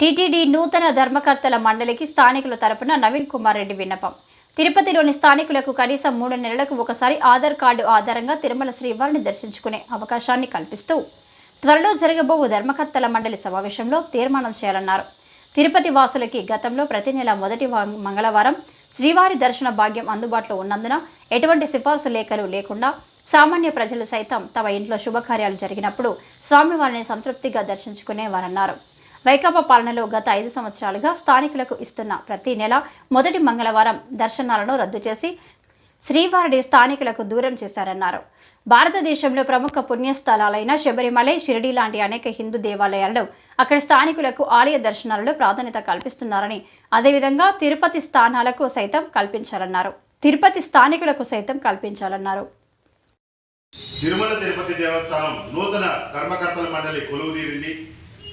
TTD నూతన ధర్మకర్తల మండలికి స్థానికుల తరపున నవీన్ కుమార్ రెడ్డి విన్నపం. తిరుపతిలోని స్థానికులకు కనీసం మూడు నెలలకు ఒకసారి ఆధార్ కార్డు ఆధారంగా తిరుమల శ్రీవారిని దర్శించుకునే అవకాశాన్ని కల్పిస్తూ త్వరలో జరగబోవు ధర్మకర్తల మండలి సమావేశంలో తీర్మానం చేయాలన్నారు. తిరుపతి వాసులకి గతంలో ప్రతి నెల మొదటి మంగళవారం శ్రీవారి దర్శన భాగ్యం అందుబాటులో ఉన్నందున ఎటువంటి సిఫార్సు లేఖలు లేకుండా సామాన్య ప్రజలు సైతం తమ ఇంట్లో శుభకార్యాలు జరిగినప్పుడు స్వామివారిని సంతృప్తిగా దర్శించుకునేవారన్నారు. వైకాపా పాలనలో గత ఐదు సంవత్సరాలుగా స్థానికులకు ఇస్తున్న ప్రతి నెల మొదటి మంగళవారం దర్శనాలను రద్దు చేసి శ్రీవారిని స్థానికులకు దూరం చేశారన్నారు. భారతదేశంలో ప్రముఖ పుణ్యస్థలాలైన శబరిమలై షిరిడి లాంటి అనేక హిందూ దేవాలయాల్లో అక్కడి స్థానికులకు ఆలయ దర్శనాలలో ప్రాధాన్యత కల్పిస్తున్నారని అదేవిధంగా తిరుపతి స్థానాలకు సైతం కల్పించాలన్నారు. తిరుపతి స్థానికులకు సైతం కల్పించాలన్నారు. తిరుమల తిరుపతి దేవస్థానం నూతన ధర్మకర్తల మండలి కొలువు తీరింది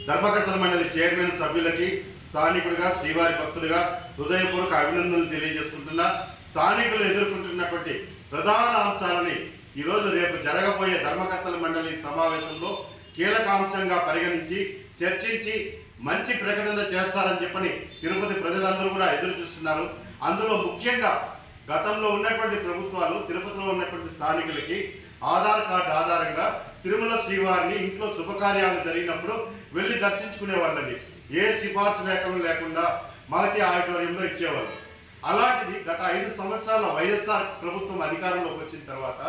ధర్మకర్తల మండలి చైర్మన్ సభ్యులకి స్థానికుడిగా శ్రీవారి భక్తుడిగా హృదయపూర్వక అభినందనలు తెలియజేసుకుంటున్నా స్థానికులు ఎదుర్కొంటున్నటువంటి ప్రధాన అంశాలని ఈరోజు రేపు జరగబోయే ధర్మకర్తల మండలి సమావేశంలో కీలక అంశంగా పరిగణించి చర్చించి మంచి ప్రకటన చేస్తారని చెప్పని తిరుపతి ప్రజలందరూ కూడా ఎదురు చూస్తున్నారు. అందులో ముఖ్యంగా గతంలో ఉన్నటువంటి ప్రభుత్వాలు తిరుపతిలో ఉన్నటువంటి స్థానికులకి ఆధార్ కార్డు ఆధారంగా తిరుమల శ్రీవారిని ఇంట్లో శుభకార్యాలు జరిగినప్పుడు వెళ్ళి దర్శించుకునే వాళ్ళండి ఏ సిఫార్సు లేఖలు లేకుండా మహతి ఆడిటోరియంలో ఇచ్చేవాళ్ళు. అలాంటిది గత ఐదు సంవత్సరాల వైఎస్ఆర్ ప్రభుత్వం అధికారంలోకి వచ్చిన తర్వాత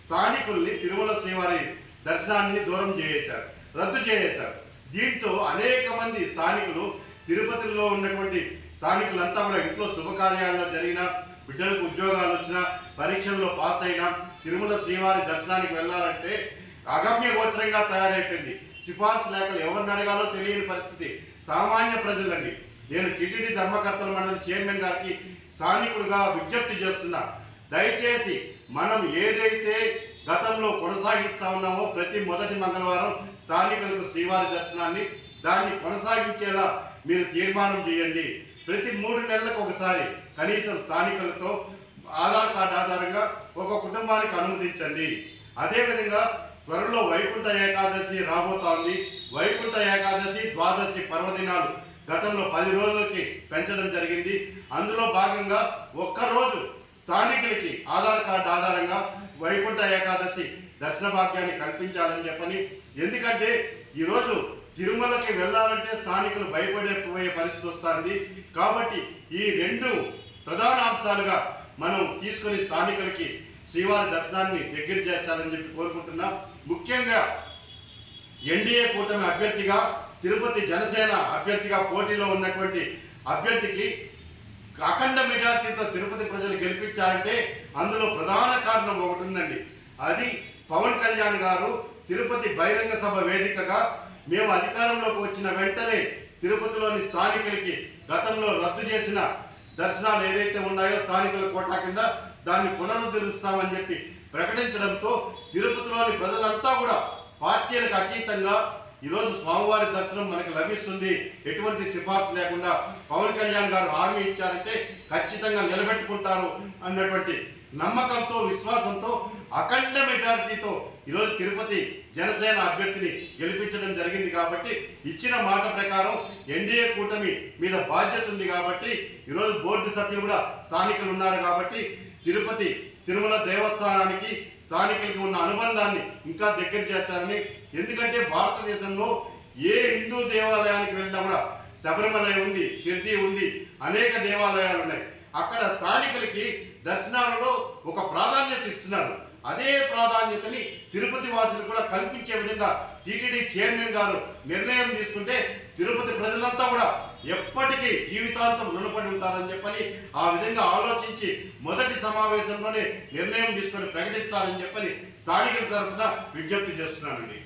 స్థానికుల్ని తిరుమల శ్రీవారి దర్శనాన్ని దూరం చేసేశారు రద్దు చేసేశారు. దీంతో అనేక మంది స్థానికులు తిరుపతిలో ఉన్నటువంటి స్థానికులంతా కూడా ఇంట్లో శుభకార్యాల్లో జరిగిన బిడ్డలకు ఉద్యోగాలు వచ్చినా పరీక్షల్లో పాస్ అయినా తిరుమల శ్రీవారి దర్శనానికి వెళ్ళాలంటే అగమ్య గోచరంగా తయారైపోయింది. సిఫార్సు లేఖలు ఎవరిని అడగాలో తెలియని పరిస్థితి. సామాన్య ప్రజలండి. నేను టిటిడి ధర్మకర్తల మండలి చైర్మన్ గారికి స్థానికుడిగా విజ్ఞప్తి చేస్తున్నా. దయచేసి మనం ఏదైతే గతంలో కొనసాగిస్తా ఉన్నామో ప్రతి మొదటి మంగళవారం స్థానికులకు శ్రీవారి దర్శనాన్ని దాన్ని కొనసాగించేలా మీరు తీర్మానం చేయండి. ప్రతి మూడు నెలలకు ఒకసారి కనీసం స్థానికులతో ఆధార్ కార్డు ఆధారంగా ఒక కుటుంబానికి అనుమతించండి. అదేవిధంగా త్వరలో వైకుంఠ ఏకాదశి రాబోతా ఉంది. వైకుంఠ ఏకాదశి ద్వాదశి పర్వదినాలు గతంలో పది రోజులకి పెంచడం జరిగింది. అందులో భాగంగా ఒక్కరోజు స్థానికులకి ఆధార్ కార్డు ఆధారంగా వైకుంఠ ఏకాదశి దర్శన భాగ్యాన్ని కల్పించాలని చెప్పని. ఎందుకంటే ఈరోజు తిరుమలకి వెళ్ళాలంటే స్థానికులు భయపడిపోయే పరిస్థితి వస్తుంది. కాబట్టి ఈ రెండు ప్రధాన అంశాలుగా మనం తీసుకొని స్థానికులకి శ్రీవారి దర్శనాన్ని దగ్గర చేర్చాలని చెప్పి కోరుకుంటున్నాం. ముఖ్యంగా ఎన్డీఏ కూటమి అభ్యర్థిగా తిరుపతి జనసేన అభ్యర్థిగా పోటీలో ఉన్నటువంటి అభ్యర్థికి అఖండ మెజార్టీతో తిరుపతి ప్రజలు గెలిపించారంటే అందులో ప్రధాన కారణం ఒకటి ఉందండి. అది పవన్ కళ్యాణ్ గారు తిరుపతి బహిరంగ సభ వేదికగా మేము అధికారంలోకి వచ్చిన వెంటనే తిరుపతిలోని స్థానికులకి గతంలో రద్దు చేసిన దర్శనాలు ఏదైతే ఉన్నాయో స్థానికుల కోటా కింద దాన్ని పునరుద్ధరిస్తామని చెప్పి ప్రకటించడంతో తిరుపతిలోని ప్రజలంతా కూడా పార్టీలకు అతీతంగా ఈరోజు స్వామివారి దర్శనం మనకు లభిస్తుంది. ఎటువంటి సిఫార్సు లేకుండా పవన్ కళ్యాణ్ గారు హామీ ఇచ్చారంటే ఖచ్చితంగా నిలబెట్టుకుంటారు అన్నటువంటి నమ్మకంతో విశ్వాసంతో అఖండ మెజారిటీతో ఈరోజు తిరుపతి జనసేన అభ్యర్థిని గెలిపించడం జరిగింది కాబట్టి ఇచ్చిన మాట ప్రకారం ఎన్డీఏ కూటమి మీద బాధ్యత ఉంది కాబట్టి ఈరోజు బోర్డు సభ్యులు కూడా స్థానికులు ఉన్నారు కాబట్టి తిరుపతి తిరుమల దేవస్థానానికి స్థానికులకి ఉన్న అనుబంధాన్ని ఇంకా దగ్గర చేర్చాలని ఎందుకంటే భారతదేశంలో ఏ హిందూ దేవాలయానికి వెళ్ళినా కూడా శబరిమల ఉంది షిర్డీ ఉంది అనేక దేవాలయాలు ఉన్నాయి. అక్కడ స్థానికులకి దర్శనాలలో ఒక ప్రాధాన్యత ఇస్తున్నారు. అదే ప్రాధాన్యతని తిరుపతి వాసులు కూడా కల్పించే విధంగా టీటీడీ చైర్మన్ గారు నిర్ణయం తీసుకుంటే తిరుపతి ప్రజలంతా కూడా ఎప్పటికీ జీవితాంతం రుణపడి ఉంటారని చెప్పని ఆ విధంగా ఆలోచించి మొదటి సమావేశంలోనే నిర్ణయం తీసుకొని ప్రకటిస్తారని చెప్పని స్థానికుల తరఫున విజ్ఞప్తి చేస్తున్నానండి.